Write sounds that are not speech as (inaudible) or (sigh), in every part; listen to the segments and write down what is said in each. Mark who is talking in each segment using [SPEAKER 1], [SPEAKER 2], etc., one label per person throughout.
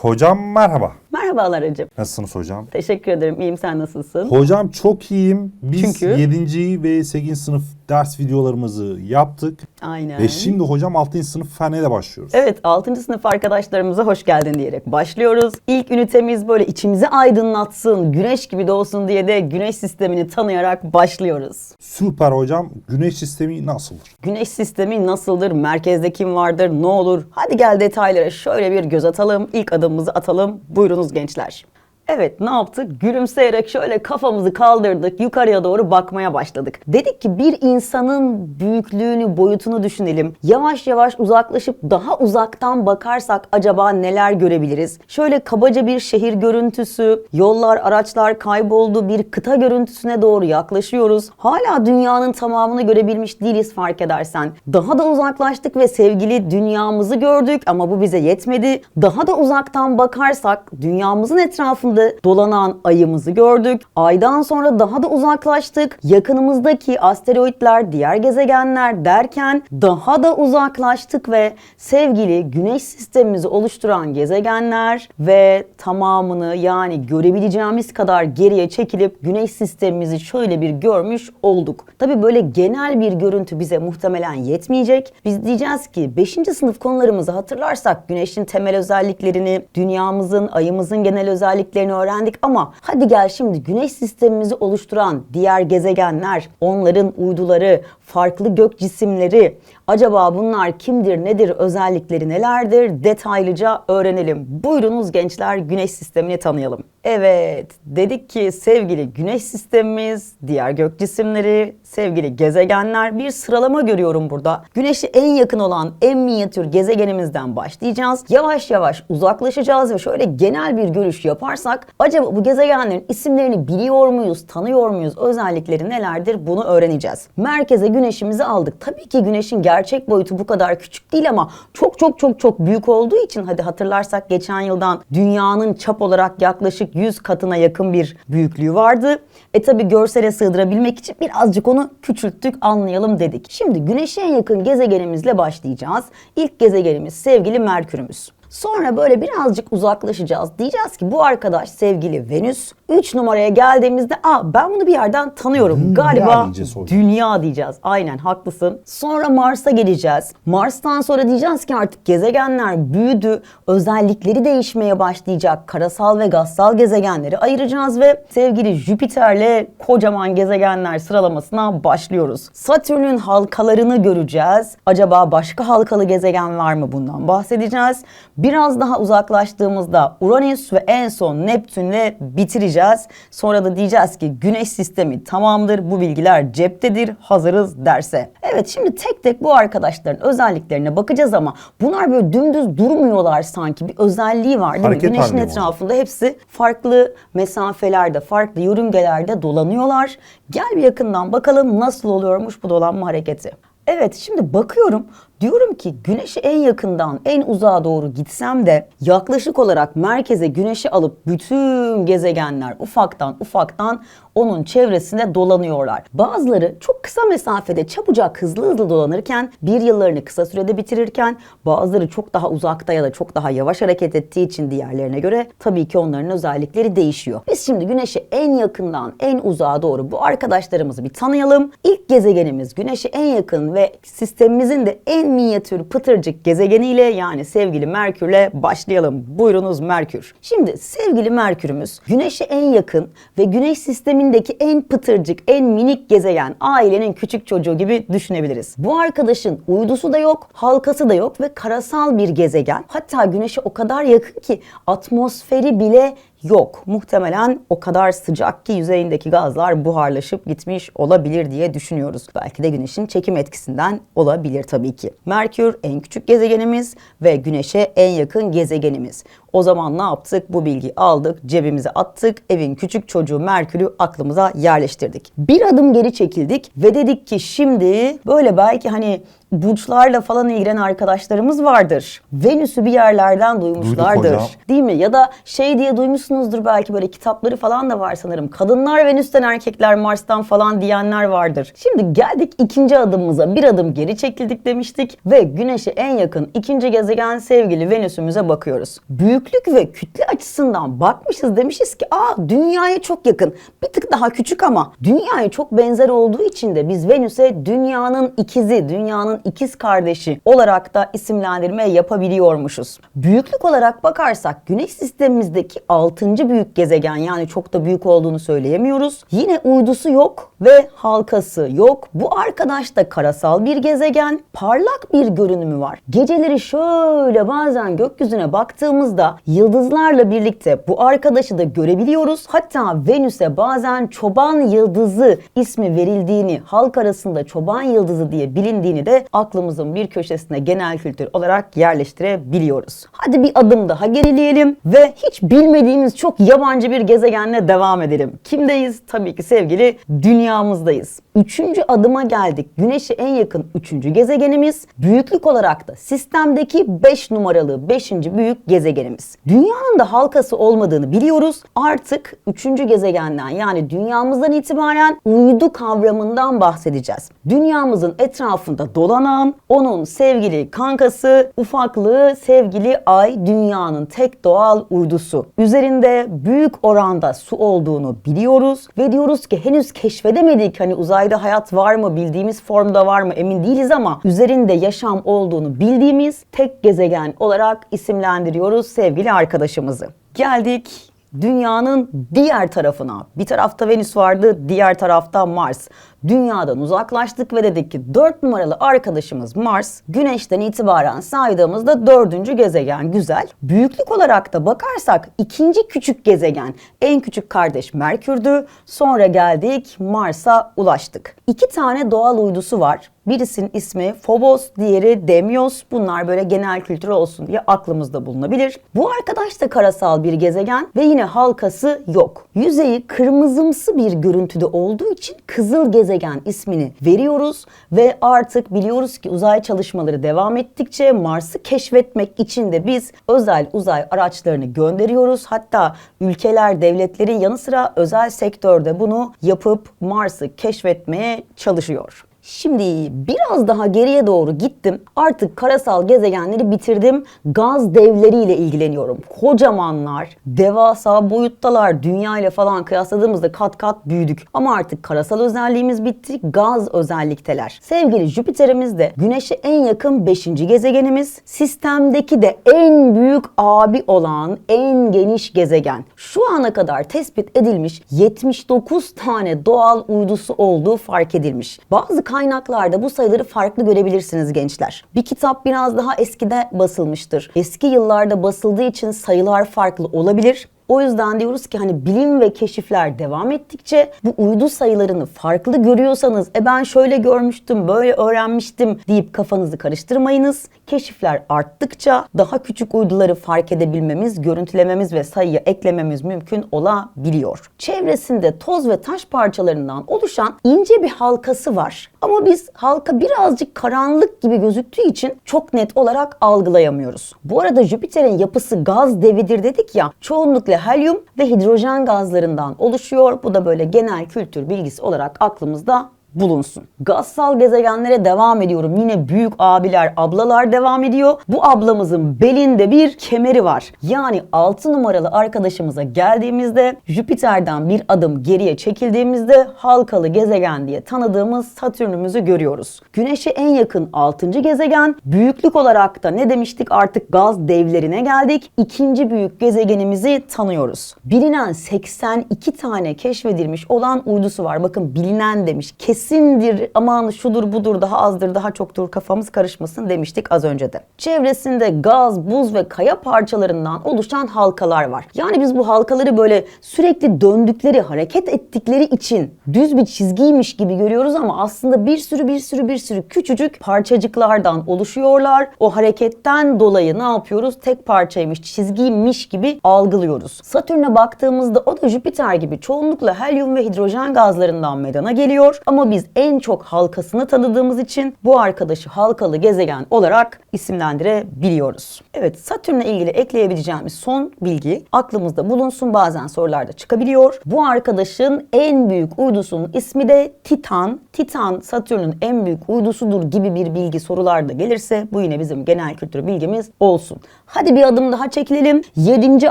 [SPEAKER 1] Hocam merhaba.
[SPEAKER 2] Merhabalar Recep.
[SPEAKER 1] Nasılsınız hocam?
[SPEAKER 2] Teşekkür ederim. İyiyim sen nasılsın?
[SPEAKER 1] Hocam çok iyiyim. Biz
[SPEAKER 2] Çünkü?
[SPEAKER 1] 7. ve 8. sınıf ders videolarımızı yaptık.
[SPEAKER 2] Aynen.
[SPEAKER 1] Ve şimdi hocam 6. sınıf fene de başlıyoruz.
[SPEAKER 2] Evet 6. sınıf arkadaşlarımıza hoş geldin diyerek başlıyoruz. İlk ünitemiz böyle içimizi aydınlatsın, güneş gibi doğsun diye de güneş sistemini tanıyarak başlıyoruz.
[SPEAKER 1] Süper hocam. Güneş sistemi nasıldır?
[SPEAKER 2] Güneş sistemi nasıldır? Merkezde kim vardır? Ne olur? Hadi gel detaylara şöyle bir göz atalım. İlk adımımızı atalım. Buyurunuz gençler. Evet ne yaptık? Gülümseyerek şöyle kafamızı kaldırdık. Yukarıya doğru bakmaya başladık. Dedik ki bir insanın büyüklüğünü, boyutunu düşünelim. Yavaş yavaş uzaklaşıp daha uzaktan bakarsak acaba neler görebiliriz? Şöyle kabaca bir şehir görüntüsü, yollar, araçlar kayboldu. Bir kıta görüntüsüne doğru yaklaşıyoruz. Hala dünyanın tamamını görebilmiş değiliz fark edersen. Daha da uzaklaştık ve sevgili dünyamızı gördük ama bu bize yetmedi. Daha da uzaktan bakarsak dünyamızın etrafında dolanan ayımızı gördük. Aydan sonra daha da uzaklaştık. Yakınımızdaki asteroitler, diğer gezegenler derken daha da uzaklaştık ve sevgili güneş sistemimizi oluşturan gezegenler ve tamamını yani görebileceğimiz kadar geriye çekilip güneş sistemimizi şöyle bir görmüş olduk. Tabi böyle genel bir görüntü bize muhtemelen yetmeyecek. Biz diyeceğiz ki 5. sınıf konularımızı hatırlarsak güneşin temel özelliklerini, dünyamızın, ayımızın genel özelliklerini öğrendik ama hadi gel şimdi güneş sistemimizi oluşturan diğer gezegenler, onların uyduları, farklı gök cisimleri, acaba bunlar kimdir, nedir, özellikleri nelerdir detaylıca öğrenelim. Buyurunuz gençler güneş sistemini tanıyalım. Evet, dedik ki sevgili güneş sistemimiz, diğer gök cisimleri, sevgili gezegenler bir sıralama görüyorum burada. Güneşe en yakın olan en minyatür gezegenimizden başlayacağız. Yavaş yavaş uzaklaşacağız ve şöyle genel bir görüş yaparsak acaba bu gezegenlerin isimlerini biliyor muyuz, tanıyor muyuz, özellikleri nelerdir bunu öğreneceğiz. Merkeze güneşimizi aldık. Tabii ki güneşin gerçek boyutu bu kadar küçük değil ama çok çok çok çok büyük olduğu için hadi hatırlarsak geçen yıldan dünyanın çap olarak yaklaşık 100 katına yakın bir büyüklüğü vardı. E tabi görsele sığdırabilmek için birazcık onu küçülttük anlayalım dedik. Şimdi güneşe en yakın gezegenimizle başlayacağız. İlk gezegenimiz sevgili Merkür'ümüz. Sonra böyle birazcık uzaklaşacağız. Diyeceğiz ki bu arkadaş sevgili Venüs. 3 numaraya geldiğimizde aa ben bunu bir yerden tanıyorum.
[SPEAKER 1] Dünya
[SPEAKER 2] Galiba
[SPEAKER 1] diyeceğiz
[SPEAKER 2] dünya diyeceğiz. Aynen haklısın. Sonra Mars'a geleceğiz. Mars'tan sonra diyeceğiz ki artık gezegenler büyüdü. Özellikleri değişmeye başlayacak. Karasal ve gazsal gezegenleri ayıracağız ve sevgili Jüpiter'le kocaman gezegenler sıralamasına başlıyoruz. Satürn'ün halkalarını göreceğiz. Acaba başka halkalı gezegen var mı bundan bahsedeceğiz. Biraz daha uzaklaştığımızda Uranüs ve en son Neptün'le bitireceğiz. Sonra da diyeceğiz ki Güneş sistemi tamamdır. Bu bilgiler ceptedir. Hazırız derse. Evet şimdi tek tek bu arkadaşların özelliklerine bakacağız ama bunlar böyle dümdüz durmuyorlar sanki. Bir özelliği var değil
[SPEAKER 1] Hareket
[SPEAKER 2] mi? Güneşin etrafında hepsi farklı mesafelerde, farklı yörüngelerde dolanıyorlar. Gel bir yakından bakalım nasıl oluyormuş bu dolanma hareketi. Evet şimdi bakıyorum diyorum ki güneşe en yakından en uzağa doğru gitsem de yaklaşık olarak merkeze güneşi alıp bütün gezegenler ufaktan ufaktan onun çevresinde dolanıyorlar. Bazıları çok kısa mesafede çabucak hızlı hızlı dolanırken bir yıllarını kısa sürede bitirirken bazıları çok daha uzakta ya da çok daha yavaş hareket ettiği için diğerlerine göre tabii ki onların özellikleri değişiyor. Biz şimdi güneşe en yakından en uzağa doğru bu arkadaşlarımızı bir tanıyalım. İlk gezegenimiz güneşe en yakın ve sistemimizin de en minyatür pıtırcık gezegeniyle yani sevgili Merkür'le başlayalım. Buyurunuz Merkür. Şimdi sevgili Merkür'ümüz güneşe en yakın ve güneş sistemindeki en pıtırcık, en minik gezegen, ailenin küçük çocuğu gibi düşünebiliriz. Bu arkadaşın uydusu da yok, halkası da yok ve karasal bir gezegen. Hatta güneşe o kadar yakın ki atmosferi bile yok. Muhtemelen o kadar sıcak ki yüzeyindeki gazlar buharlaşıp gitmiş olabilir diye düşünüyoruz. Belki de güneşin çekim etkisinden olabilir tabii ki. Merkür en küçük gezegenimiz ve güneşe en yakın gezegenimiz. O zaman ne yaptık? Bu bilgiyi aldık, cebimize attık, evin küçük çocuğu Merkür'ü aklımıza yerleştirdik. Bir adım geri çekildik ve dedik ki şimdi böyle belki hani burçlarla falan ilgilenen arkadaşlarımız vardır. Venüs'ü bir yerlerden duymuşlardır. Değil mi? Ya da şey diye duymuşsunuzdur belki böyle kitapları falan da var sanırım. Kadınlar Venüs'ten erkekler Mars'tan falan diyenler vardır. Şimdi geldik ikinci adımımıza. Bir adım geri çekildik demiştik ve Güneş'e en yakın ikinci gezegen sevgili Venüs'ümüze bakıyoruz. Büyüklük ve kütle açısından bakmışız demişiz ki aa dünyaya çok yakın. Bir tık daha küçük ama dünyaya çok benzer olduğu için de biz Venüs'e dünyanın ikizi, dünyanın ikiz kardeşi olarak da isimlendirme yapabiliyormuşuz. Büyüklük olarak bakarsak Güneş sistemimizdeki 6. büyük gezegen yani çok da büyük olduğunu söyleyemiyoruz. Yine uydusu yok ve halkası yok. Bu arkadaş da karasal bir gezegen. Parlak bir görünümü var. Geceleri şöyle bazen gökyüzüne baktığımızda yıldızlarla birlikte bu arkadaşı da görebiliyoruz. Hatta Venüs'e bazen çoban yıldızı ismi verildiğini, halk arasında çoban yıldızı diye bilindiğini de aklımızın bir köşesine genel kültür olarak yerleştirebiliyoruz. Hadi bir adım daha gerileyelim ve hiç bilmediğimiz çok yabancı bir gezegenle devam edelim. Kimdeyiz? Tabii ki sevgili dünyamızdayız. Üçüncü adıma geldik. Güneş'e en yakın üçüncü gezegenimiz. Büyüklük olarak da sistemdeki 5 numaralı 5. büyük gezegenimiz. Dünyanın da halkası olmadığını biliyoruz. Artık üçüncü gezegenden yani dünyamızdan itibaren uydu kavramından bahsedeceğiz. Dünyamızın etrafında dolanan, onun sevgili kankası, ufaklığı sevgili ay dünyanın tek doğal uydusu. Üzerinde büyük oranda su olduğunu biliyoruz ve diyoruz ki henüz keşfedemedik hani uzayda hayat var mı bildiğimiz formda var mı emin değiliz ama üzerinde yaşam olduğunu bildiğimiz tek gezegen olarak isimlendiriyoruz sevgili arkadaşımızı. Geldik dünyanın diğer tarafına. Bir tarafta Venüs vardı, diğer tarafta Mars. Dünyadan uzaklaştık ve dedik ki 4 numaralı arkadaşımız Mars, Güneş'ten itibaren saydığımızda dördüncü gezegen güzel. Büyüklük olarak da bakarsak ikinci küçük gezegen, en küçük kardeş Merkür'dü. Sonra geldik Mars'a ulaştık. İki tane doğal uydusu var. Birisinin ismi Phobos, diğeri Demios. Bunlar böyle genel kültür olsun diye aklımızda bulunabilir. Bu arkadaş da karasal bir gezegen ve yine halkası yok. Yüzeyi kırmızımsı bir görüntüde olduğu için kızıl gezegen ismini veriyoruz ve artık biliyoruz ki uzay çalışmaları devam ettikçe Mars'ı keşfetmek için de biz özel uzay araçlarını gönderiyoruz. Hatta ülkeler, devletlerin yanı sıra özel sektörde bunu yapıp Mars'ı keşfetmeye çalışıyor. Şimdi biraz daha geriye doğru gittim. Artık karasal gezegenleri bitirdim. Gaz devleriyle ilgileniyorum. Kocamanlar, devasa boyuttalar. Dünya ile falan kıyasladığımızda kat kat büyüdük. Ama artık karasal özelliğimiz bitti. Gaz özellikteler. Sevgili Jüpiter'imiz de Güneş'e en yakın 5. gezegenimiz. Sistemdeki de en büyük abi olan en geniş gezegen. Şu ana kadar tespit edilmiş 79 tane doğal uydusu olduğu fark edilmiş. Bazı kaynaklarda bu sayıları farklı görebilirsiniz gençler. Bir kitap biraz daha eskide basılmıştır. Eski yıllarda basıldığı için sayılar farklı olabilir. O yüzden diyoruz ki hani bilim ve keşifler devam ettikçe bu uydu sayılarını farklı görüyorsanız e ben şöyle görmüştüm, böyle öğrenmiştim deyip kafanızı karıştırmayınız. Keşifler arttıkça daha küçük uyduları fark edebilmemiz, görüntülememiz ve sayıya eklememiz mümkün olabiliyor. Çevresinde toz ve taş parçalarından oluşan ince bir halkası var. Ama biz halka birazcık karanlık gibi gözüktüğü için çok net olarak algılayamıyoruz. Bu arada Jüpiter'in yapısı gaz devidir dedik ya. Çoğunlukla helyum ve hidrojen gazlarından oluşuyor. Bu da böyle genel kültür bilgisi olarak aklımızda bulunsun. Gazsal gezegenlere devam ediyorum. Yine büyük abiler, ablalar devam ediyor. Bu ablamızın belinde bir kemeri var. Yani 6 numaralı arkadaşımıza geldiğimizde Jüpiter'den bir adım geriye çekildiğimizde halkalı gezegen diye tanıdığımız Satürn'ümüzü görüyoruz. Güneş'e en yakın 6. gezegen. Büyüklük olarak da ne demiştik artık gaz devlerine geldik. İkinci büyük gezegenimizi tanıyoruz. Bilinen 82 tane keşfedilmiş olan uydusu var. Bakın bilinen demiş. Kesindir aman şudur budur daha azdır daha çoktur kafamız karışmasın demiştik az önce de. Çevresinde gaz, buz ve kaya parçalarından oluşan halkalar var. Yani biz bu halkaları böyle sürekli döndükleri, hareket ettikleri için düz bir çizgiymiş gibi görüyoruz ama aslında bir sürü bir sürü bir sürü küçücük parçacıklardan oluşuyorlar. O hareketten dolayı ne yapıyoruz? Tek parçaymış, çizgiymiş gibi algılıyoruz. Satürn'e baktığımızda o da Jüpiter gibi çoğunlukla helyum ve hidrojen gazlarından meydana geliyor. Ama Biz en çok halkasını tanıdığımız için bu arkadaşı halkalı gezegen olarak isimlendirebiliyoruz. Evet Satürn'le ilgili ekleyebileceğimiz son bilgi aklımızda bulunsun bazen sorularda çıkabiliyor. Bu arkadaşın en büyük uydusunun ismi de Titan. Titan Satürn'ün en büyük uydusudur gibi bir bilgi sorularda gelirse bu yine bizim genel kültür bilgimiz olsun. Hadi bir adım daha çekilelim. 7.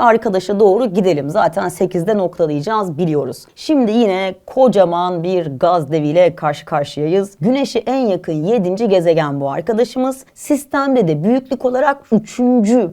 [SPEAKER 2] arkadaşa doğru gidelim. Zaten 8'de noktalayacağız biliyoruz. Şimdi yine kocaman bir gaz deviyle karşı karşıyayız. Güneş'e en yakın 7. gezegen bu arkadaşımız. Sistemde de büyüklük olarak 3.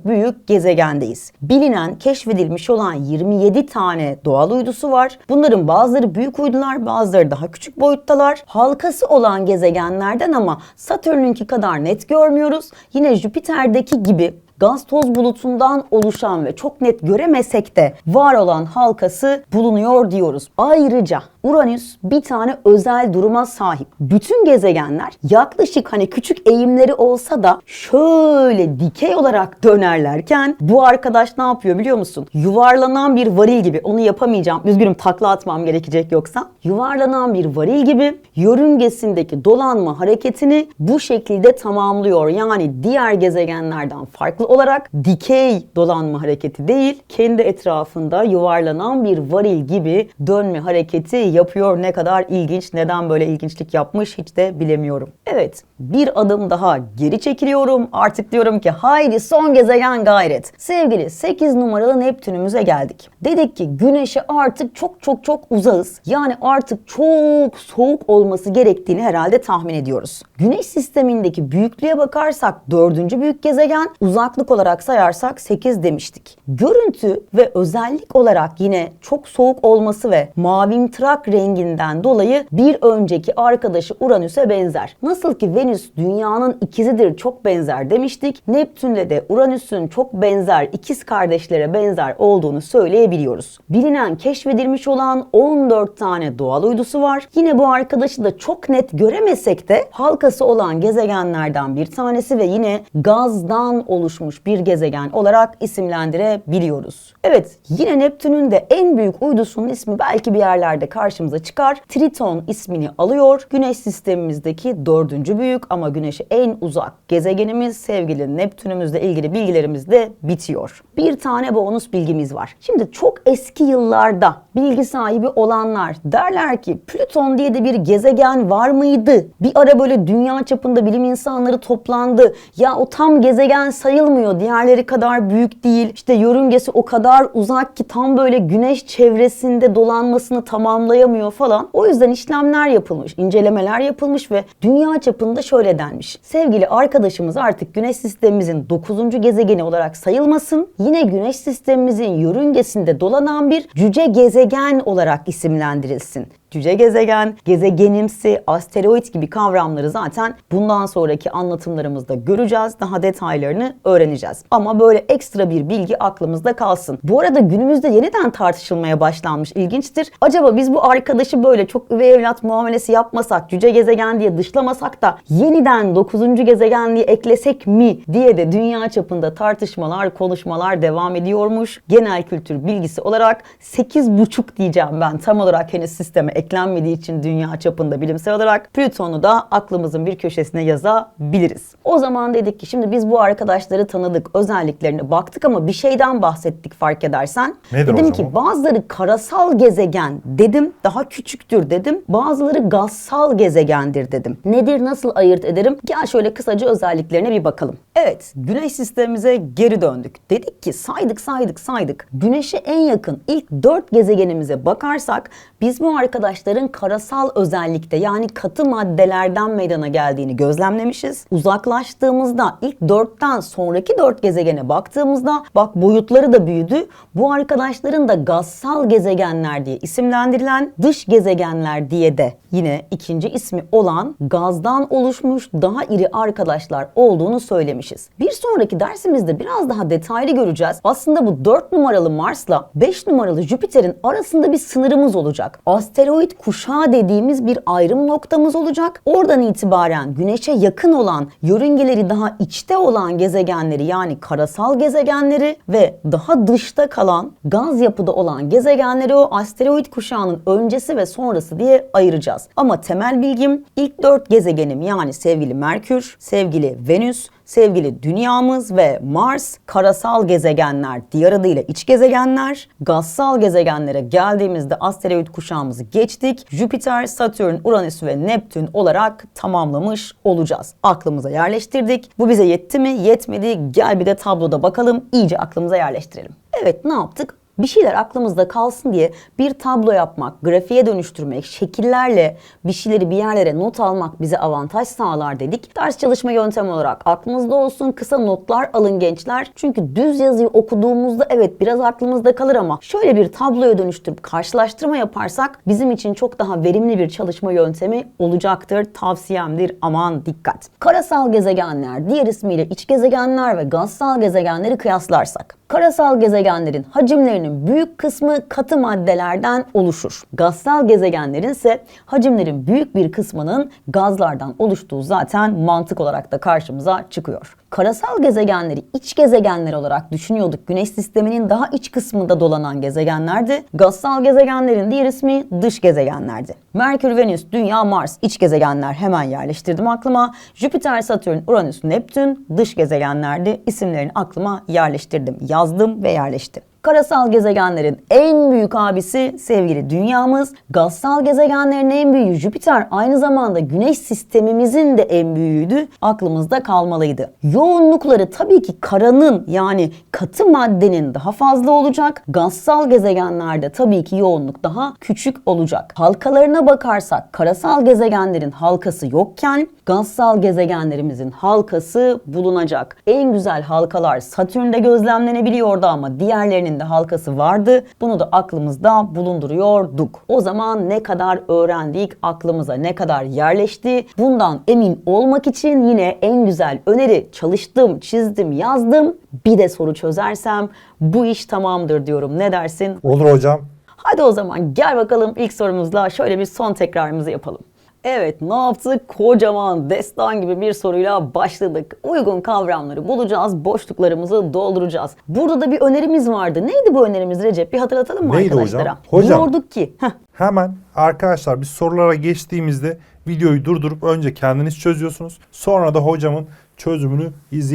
[SPEAKER 2] büyük gezegendeyiz. Bilinen, keşfedilmiş olan 27 tane doğal uydusu var. Bunların bazıları büyük uydular, bazıları daha küçük boyuttalar. Halkası olan gezegenlerden ama Satürn'ünki kadar net görmüyoruz. Yine Jüpiter'deki gibi gaz toz bulutundan oluşan ve çok net göremesek de var olan halkası bulunuyor diyoruz. Ayrıca Uranüs bir tane özel duruma sahip. Bütün gezegenler yaklaşık hani küçük eğimleri olsa da şöyle dikey olarak dönerlerken bu arkadaş ne yapıyor biliyor musun? Yuvarlanan bir varil gibi. Onu yapamayacağım. Üzgünüm takla atmam gerekecek yoksa. Yuvarlanan bir varil gibi yörüngesindeki dolanma hareketini bu şekilde tamamlıyor. Yani diğer gezegenlerden farklı olarak dikey dolanma hareketi değil, kendi etrafında yuvarlanan bir varil gibi dönme hareketi yapıyor. Ne kadar ilginç, neden böyle ilginçlik yapmış hiç de bilemiyorum. Evet, bir adım daha geri çekiliyorum. Artık diyorum ki haydi son gezegen gayret. Sevgili 8 numaralı Neptünümüze geldik. Dedik ki güneşe artık çok çok çok uzağız. Yani artık çok soğuk olması gerektiğini herhalde tahmin ediyoruz. Güneş sistemindeki büyüklüğe bakarsak dördüncü büyük gezegen, uzaklık olarak sayarsak 8 demiştik. Görüntü ve özellik olarak yine çok soğuk olması ve mavimtırak renginden dolayı bir önceki arkadaşı Uranüs'e benzer. Nasıl ki Venüs dünyanın ikizidir çok benzer demiştik. Neptün'le de Uranüs'ün çok benzer ikiz kardeşlere benzer olduğunu söyleyebiliyoruz. Bilinen keşfedilmiş olan 14 tane doğal uydusu var. Yine bu arkadaşı da çok net göremesek de halkası olan gezegenlerden bir tanesi ve yine gazdan oluşmuş bir gezegen olarak isimlendirebiliyoruz. Evet yine Neptün'ün de en büyük uydusunun ismi belki bir yerlerde karşımıza çıkar. Triton ismini alıyor. Güneş sistemimizdeki dördüncü büyük ama Güneş'e en uzak gezegenimiz sevgili Neptün'ümüzle ilgili bilgilerimiz de bitiyor. Bir tane bonus bilgimiz var. Şimdi çok eski yıllarda bilgi sahibi olanlar derler ki Plüton diye de bir gezegen var mıydı? Bir ara böyle dünya çapında bilim insanları toplandı. Ya o tam gezegen sayılmıyor. Diğerleri kadar büyük değil. İşte yörüngesi o kadar uzak ki tam böyle güneş çevresinde dolanmasını tamamlayamıyor falan. O yüzden işlemler yapılmış, incelemeler yapılmış ve dünya çapında şöyle denmiş. Sevgili arkadaşımız artık güneş sistemimizin 9. gezegeni olarak sayılmasın. Yine güneş sistemimizin yörüngesinde dolanan bir cüce gezegen olarak isimlendirilsin cüce gezegen, gezegenimsi, asteroid gibi kavramları zaten bundan sonraki anlatımlarımızda göreceğiz. Daha detaylarını öğreneceğiz. Ama böyle ekstra bir bilgi aklımızda kalsın. Bu arada günümüzde yeniden tartışılmaya başlanmış. İlginçtir. Acaba biz bu arkadaşı böyle çok üvey evlat muamelesi yapmasak, cüce gezegen diye dışlamasak da yeniden 9. gezegen diye eklesek mi diye de dünya çapında tartışmalar, konuşmalar devam ediyormuş. Genel kültür bilgisi olarak 8,5 diyeceğim ben tam olarak henüz sisteme eklenmediği için dünya çapında bilimsel olarak Plüton'u da aklımızın bir köşesine yazabiliriz. O zaman dedik ki şimdi biz bu arkadaşları tanıdık, özelliklerine baktık ama bir şeyden bahsettik fark edersen.
[SPEAKER 1] Nedir
[SPEAKER 2] dedim ki bazıları karasal gezegen dedim, daha küçüktür dedim. Bazıları gazsal gezegendir dedim. Nedir, nasıl ayırt ederim? Gel şöyle kısaca özelliklerine bir bakalım. Evet, güneş sistemimize geri döndük. Dedik ki saydık saydık saydık. Güneşe en yakın ilk dört gezegenimize bakarsak biz bu arkadaşların karasal özellikte yani katı maddelerden meydana geldiğini gözlemlemişiz. Uzaklaştığımızda ilk dörtten sonraki dört gezegene baktığımızda bak boyutları da büyüdü. Bu arkadaşların da gazsal gezegenler diye isimlendirilen dış gezegenler diye de yine ikinci ismi olan gazdan oluşmuş daha iri arkadaşlar olduğunu söylemişiz. Bir sonraki dersimizde biraz daha detaylı göreceğiz. Aslında bu 4 numaralı Mars'la 5 numaralı Jüpiter'in arasında bir sınırımız olacak. Asteroid asteroid kuşağı dediğimiz bir ayrım noktamız olacak. Oradan itibaren güneşe yakın olan, yörüngeleri daha içte olan gezegenleri yani karasal gezegenleri ve daha dışta kalan gaz yapıda olan gezegenleri o asteroid kuşağının öncesi ve sonrası diye ayıracağız. Ama temel bilgim ilk dört gezegenim yani sevgili Merkür, sevgili Venüs, sevgili dünyamız ve Mars karasal gezegenler, diğer adıyla iç gezegenler. Gazsal gezegenlere geldiğimizde asteroid kuşağımızı geçtik. Jüpiter, Satürn, Uranüs ve Neptün olarak tamamlamış olacağız. Aklımıza yerleştirdik. Bu bize yetti mi? Yetmedi. Gel bir de tabloda bakalım. İyice aklımıza yerleştirelim. Evet ne yaptık? Bir şeyler aklımızda kalsın diye bir tablo yapmak, grafiğe dönüştürmek, şekillerle bir şeyleri bir yerlere not almak bize avantaj sağlar dedik. Ders çalışma yöntemi olarak aklımızda olsun, kısa notlar alın gençler. Çünkü düz yazıyı okuduğumuzda evet biraz aklımızda kalır ama şöyle bir tabloya dönüştürüp karşılaştırma yaparsak bizim için çok daha verimli bir çalışma yöntemi olacaktır. Tavsiyemdir aman dikkat. Karasal gezegenler, diğer ismiyle iç gezegenler ve gazsal gezegenleri kıyaslarsak. Karasal gezegenlerin hacimlerinin büyük kısmı katı maddelerden oluşur. Gazsal gezegenlerin ise hacimlerin büyük bir kısmının gazlardan oluştuğu zaten mantık olarak da karşımıza çıkıyor. Karasal gezegenleri iç gezegenler olarak düşünüyorduk. Güneş sisteminin daha iç kısmında dolanan gezegenlerdi. Gazsal gezegenlerin diğer ismi dış gezegenlerdi. Merkür, Venüs, Dünya, Mars iç gezegenler hemen yerleştirdim aklıma. Jüpiter, Satürn, Uranüs, Neptün dış gezegenlerdi. İsimlerini aklıma yerleştirdim. Yazdım ve yerleşti. Karasal gezegenlerin en büyük abisi sevgili dünyamız. Gazsal gezegenlerin en büyüğü Jüpiter aynı zamanda güneş sistemimizin de en büyüğüydü. Aklımızda kalmalıydı. Yoğunlukları tabii ki karanın yani katı maddenin daha fazla olacak. Gazsal gezegenlerde tabii ki yoğunluk daha küçük olacak. Halkalarına bakarsak karasal gezegenlerin halkası yokken gazsal gezegenlerimizin halkası bulunacak. En güzel halkalar Satürn'de gözlemlenebiliyordu ama diğerlerinin de halkası vardı. Bunu da aklımızda bulunduruyorduk. O zaman ne kadar öğrendik, aklımıza ne kadar yerleşti? Bundan emin olmak için yine en güzel öneri çalıştım, çizdim, yazdım. Bir de soru çözersem bu iş tamamdır diyorum. Ne dersin?
[SPEAKER 1] Olur hocam.
[SPEAKER 2] Hadi o zaman gel bakalım ilk sorumuzla şöyle bir son tekrarımızı yapalım. Evet ne yaptık? Kocaman destan gibi bir soruyla başladık. Uygun kavramları bulacağız, boşluklarımızı dolduracağız. Burada da bir önerimiz vardı. Neydi bu önerimiz Recep? Bir hatırlatalım mı
[SPEAKER 1] Neydi
[SPEAKER 2] arkadaşlara?
[SPEAKER 1] hocam? Hocam.
[SPEAKER 2] Diyorduk ki, heh,
[SPEAKER 1] Hemen arkadaşlar biz sorulara geçtiğimizde videoyu durdurup önce kendiniz çözüyorsunuz. Sonra da hocamın çözümünü izleyin.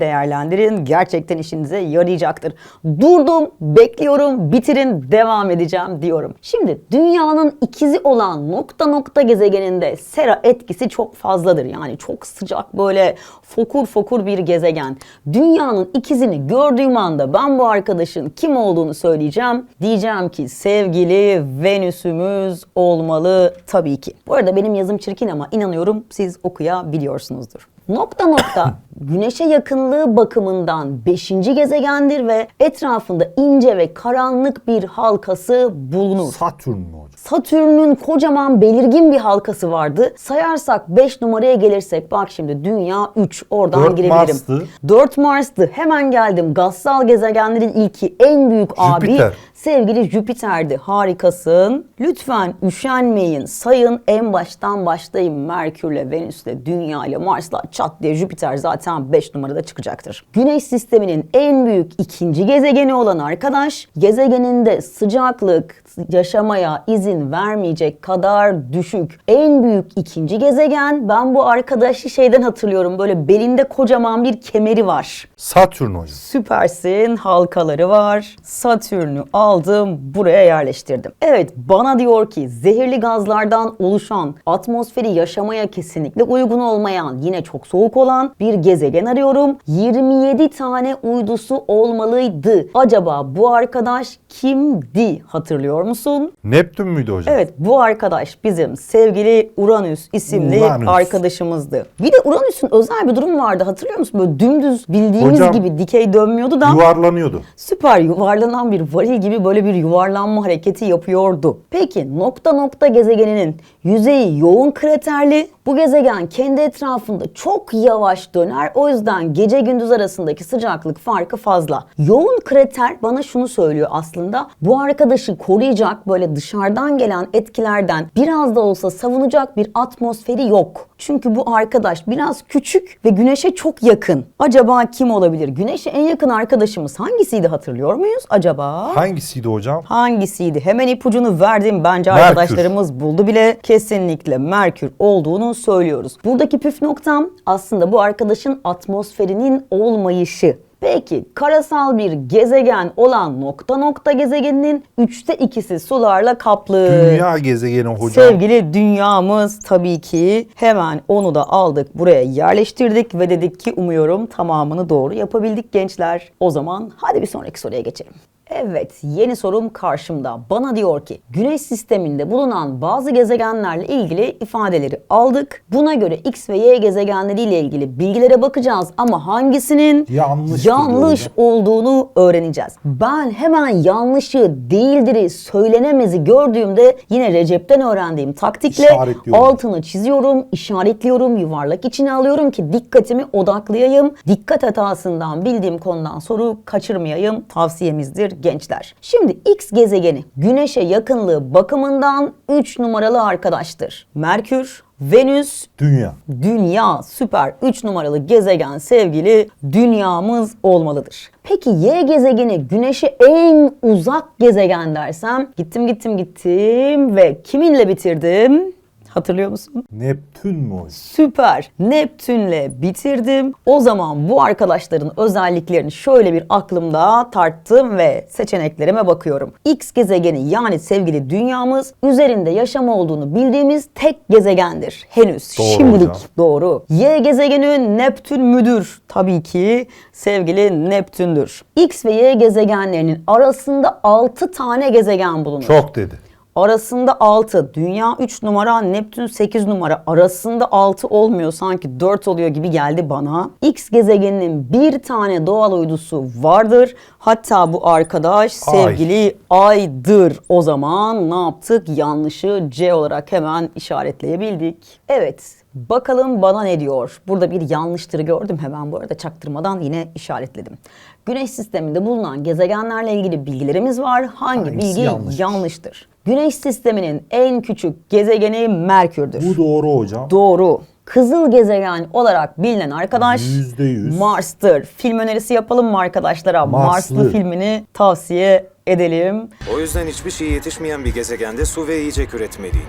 [SPEAKER 2] Değerlendirin. Gerçekten işinize yarayacaktır. Durdum, bekliyorum, bitirin, devam edeceğim diyorum. Şimdi dünyanın ikizi olan nokta nokta gezegeninde sera etkisi çok fazladır. Yani çok sıcak böyle fokur fokur bir gezegen. Dünyanın ikizini gördüğüm anda ben bu arkadaşın kim olduğunu söyleyeceğim. Diyeceğim ki sevgili Venüs'ümüz olmalı tabii ki. Bu arada benim yazım çirkin ama inanıyorum siz okuyabiliyorsunuzdur. Nokta nokta (coughs) güneşe yakınlığı bakımından 5. gezegendir ve etrafında ince ve karanlık bir halkası bulunur.
[SPEAKER 1] Satürn mü hocam?
[SPEAKER 2] Satürn'ün kocaman belirgin bir halkası vardı. Sayarsak 5 numaraya gelirsek bak şimdi dünya 3 oradan
[SPEAKER 1] Dört
[SPEAKER 2] girebilirim.
[SPEAKER 1] Mars'tı.
[SPEAKER 2] 4 Mars'tı. Hemen geldim. Gazsal gezegenlerin ilki en büyük abi
[SPEAKER 1] Jüpiter.
[SPEAKER 2] Sevgili Jüpiter'di. Harikasın. Lütfen üşenmeyin. Sayın en baştan başlayın. Merkür'le, Venüs'le, Dünya'yla, Mars'la çat diye Jüpiter zaten 5 numarada çıkacaktır. Güneş sisteminin en büyük ikinci gezegeni olan arkadaş gezegeninde sıcaklık yaşamaya izin vermeyecek kadar düşük. En büyük ikinci gezegen ben bu arkadaşı şeyden hatırlıyorum böyle belinde kocaman bir kemeri var.
[SPEAKER 1] Satürn hocam.
[SPEAKER 2] Süpersin. Halkaları var. Satürn'ü aldım. Buraya yerleştirdim. Evet bana diyor ki zehirli gazlardan oluşan atmosferi yaşamaya kesinlikle uygun olmayan yine çok soğuk olan bir gezegen arıyorum. 27 tane uydusu olmalıydı. Acaba bu arkadaş kimdi? Hatırlıyor musun?
[SPEAKER 1] Neptün müydü hocam?
[SPEAKER 2] Evet bu arkadaş bizim sevgili Uranüs isimli
[SPEAKER 1] Uranüs.
[SPEAKER 2] arkadaşımızdı. Bir de Uranüs'ün özel bir durum vardı hatırlıyor musun? Böyle dümdüz bildiğimiz
[SPEAKER 1] Hocam,
[SPEAKER 2] gibi dikey dönmüyordu da
[SPEAKER 1] Yuvarlanıyordu.
[SPEAKER 2] süper yuvarlanan bir varil gibi böyle bir yuvarlanma hareketi yapıyordu. Peki nokta nokta gezegeninin yüzeyi yoğun kraterli. Bu gezegen kendi etrafında çok yavaş döner. O yüzden gece gündüz arasındaki sıcaklık farkı fazla. Yoğun krater bana şunu söylüyor aslında. Bu arkadaşı koruyacak böyle dışarıdan gelen etkilerden biraz da olsa savunacak bir atmosferi yok. Çünkü bu arkadaş biraz küçük ve güneşe çok yakın. Acaba kim olabilir? Güneşe en yakın arkadaşımız hangisiydi hatırlıyor muyuz acaba?
[SPEAKER 1] Hangisiydi hocam?
[SPEAKER 2] Hangisiydi? Hemen ipucunu verdim. Bence
[SPEAKER 1] Merkür.
[SPEAKER 2] arkadaşlarımız buldu bile. Kesinlikle Merkür olduğunu söylüyoruz. Buradaki püf noktam aslında bu arkadaşın atmosferinin olmayışı. Peki karasal bir gezegen olan nokta nokta gezegeninin üçte ikisi sularla kaplı.
[SPEAKER 1] Dünya gezegeni hocam.
[SPEAKER 2] Sevgili dünyamız tabii ki hemen onu da aldık buraya yerleştirdik ve dedik ki umuyorum tamamını doğru yapabildik gençler. O zaman hadi bir sonraki soruya geçelim. Evet yeni sorum karşımda. Bana diyor ki güneş sisteminde bulunan bazı gezegenlerle ilgili ifadeleri aldık. Buna göre X ve Y gezegenleriyle ilgili bilgilere bakacağız ama hangisinin
[SPEAKER 1] Yanlış
[SPEAKER 2] yanlış olduğunu öğreneceğiz. Ben hemen yanlışı değildiri söylenemezi gördüğümde yine Recep'ten öğrendiğim taktikle altını çiziyorum, işaretliyorum, yuvarlak içine alıyorum ki dikkatimi odaklayayım. Dikkat hatasından bildiğim konudan soru kaçırmayayım tavsiyemizdir gençler. Şimdi X gezegeni Güneş'e yakınlığı bakımından 3 numaralı arkadaştır. Merkür, Venüs,
[SPEAKER 1] Dünya.
[SPEAKER 2] Dünya süper 3 numaralı gezegen sevgili dünyamız olmalıdır. Peki Y gezegeni Güneş'e en uzak gezegen dersem gittim gittim gittim ve kiminle bitirdim? Hatırlıyor musun?
[SPEAKER 1] Neptün mü hocam?
[SPEAKER 2] Süper. Neptünle bitirdim. O zaman bu arkadaşların özelliklerini şöyle bir aklımda tarttım ve seçeneklerime bakıyorum. X gezegeni yani sevgili dünyamız üzerinde yaşam olduğunu bildiğimiz tek gezegendir. Henüz
[SPEAKER 1] Doğru
[SPEAKER 2] şimdilik
[SPEAKER 1] hocam.
[SPEAKER 2] doğru. Y gezegeni Neptün müdür? Tabii ki sevgili Neptündür. X ve Y gezegenlerinin arasında 6 tane gezegen bulunur.
[SPEAKER 1] Çok dedi.
[SPEAKER 2] Arasında 6. Dünya 3 numara, Neptün 8 numara. Arasında 6 olmuyor sanki 4 oluyor gibi geldi bana. X gezegeninin bir tane doğal uydusu vardır. Hatta bu arkadaş
[SPEAKER 1] Ay.
[SPEAKER 2] sevgili Ay'dır. O zaman ne yaptık? Yanlışı C olarak hemen işaretleyebildik. Evet. Bakalım bana ne diyor? Burada bir yanlıştırı gördüm hemen bu arada çaktırmadan yine işaretledim. Güneş sisteminde bulunan gezegenlerle ilgili bilgilerimiz var. Hangi
[SPEAKER 1] Hangisi
[SPEAKER 2] bilgi
[SPEAKER 1] yanlış?
[SPEAKER 2] yanlıştır? Güneş sisteminin en küçük gezegeni Merkür'dür.
[SPEAKER 1] Bu doğru hocam.
[SPEAKER 2] Doğru. Kızıl gezegen olarak bilinen arkadaş
[SPEAKER 1] Yüzde yüz.
[SPEAKER 2] Mars'tır. Film önerisi yapalım mı arkadaşlara?
[SPEAKER 1] Marslı.
[SPEAKER 2] Marslı filmini tavsiye edelim.
[SPEAKER 3] O yüzden hiçbir şey yetişmeyen bir gezegende su ve yiyecek üretmeliyim.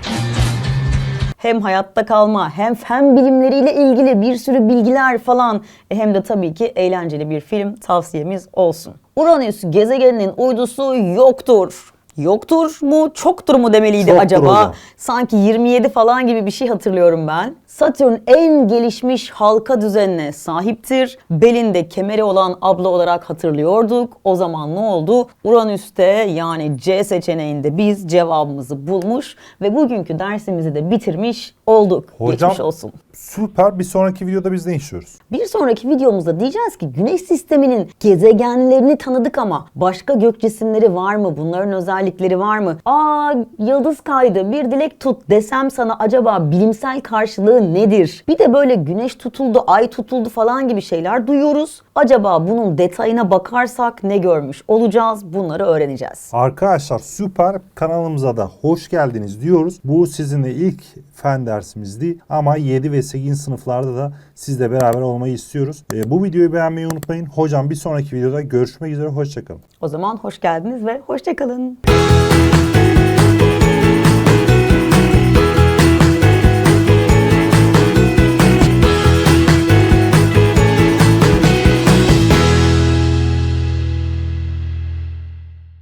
[SPEAKER 2] Hem hayatta kalma hem fen bilimleriyle ilgili bir sürü bilgiler falan e, hem de tabii ki eğlenceli bir film tavsiyemiz olsun. Uranüs gezegeninin uydusu yoktur. Yoktur mu, çoktur mu demeliydi
[SPEAKER 1] Çoktur
[SPEAKER 2] acaba?
[SPEAKER 1] hocam.
[SPEAKER 2] Sanki 27 falan gibi bir şey hatırlıyorum ben. Satürn en gelişmiş halka düzenine sahiptir. Belinde kemeri olan abla olarak hatırlıyorduk. O zaman ne oldu? Uranüs'te yani C seçeneğinde biz cevabımızı bulmuş ve bugünkü dersimizi de bitirmiş olduk.
[SPEAKER 1] Hocam
[SPEAKER 2] Geçmiş olsun.
[SPEAKER 1] süper. Bir sonraki videoda biz ne işliyoruz?
[SPEAKER 2] Bir sonraki videomuzda diyeceğiz ki Güneş sisteminin gezegenlerini tanıdık ama başka gök cisimleri var mı? Bunların özellikleri var mı? Aa yıldız kaydı bir dilek tut desem sana acaba bilimsel karşılığı nedir? Bir de böyle güneş tutuldu, ay tutuldu falan gibi şeyler duyuyoruz. Acaba bunun detayına bakarsak ne görmüş olacağız? Bunları öğreneceğiz.
[SPEAKER 1] Arkadaşlar süper kanalımıza da hoş geldiniz diyoruz. Bu sizinle ilk fen dersimizdi ama 7 ve 8 sınıflarda da sizle beraber olmayı istiyoruz. Ee, bu videoyu beğenmeyi unutmayın. Hocam bir sonraki videoda görüşmek üzere. Hoşçakalın.
[SPEAKER 2] O zaman hoş geldiniz ve hoşçakalın.